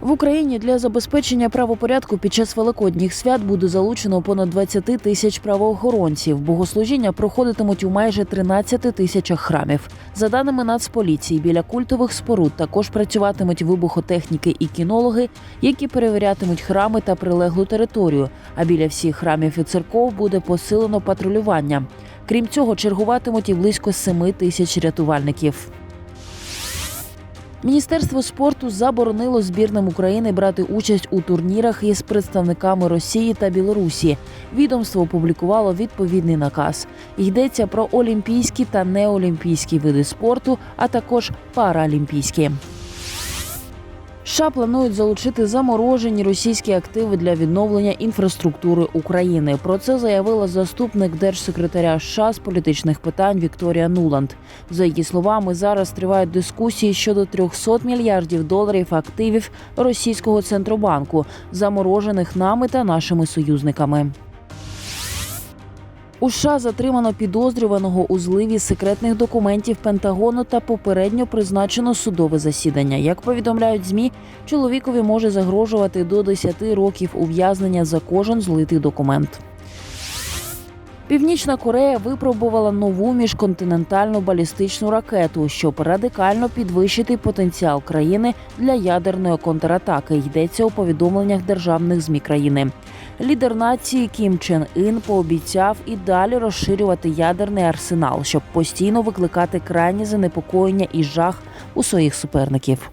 В Україні для забезпечення правопорядку під час великодніх свят буде залучено понад 20 тисяч правоохоронців. Богослужіння проходитимуть у майже 13 тисячах храмів. За даними Нацполіції, біля культових споруд також працюватимуть вибухотехніки і кінологи, які перевірятимуть храми та прилеглу територію. А біля всіх храмів і церков буде посилено патрулювання. Крім цього, чергуватимуть і близько 7 тисяч рятувальників. Міністерство спорту заборонило збірним України брати участь у турнірах із представниками Росії та Білорусі. Відомство опублікувало відповідний наказ. Йдеться про олімпійські та неолімпійські види спорту, а також паралімпійські. США планують залучити заморожені російські активи для відновлення інфраструктури України. Про це заявила заступник держсекретаря США з політичних питань Вікторія Нуланд. За її словами, зараз тривають дискусії щодо 300 мільярдів доларів активів російського центробанку, заморожених нами та нашими союзниками. У США затримано підозрюваного у зливі секретних документів Пентагону та попередньо призначено судове засідання. Як повідомляють змі, чоловікові може загрожувати до 10 років ув'язнення за кожен злитий документ. Північна Корея випробувала нову міжконтинентальну балістичну ракету, щоб радикально підвищити потенціал країни для ядерної контратаки. Йдеться у повідомленнях державних змі країни. Лідер нації Кім Чен Ін пообіцяв і далі розширювати ядерний арсенал, щоб постійно викликати крайні занепокоєння і жах у своїх суперників.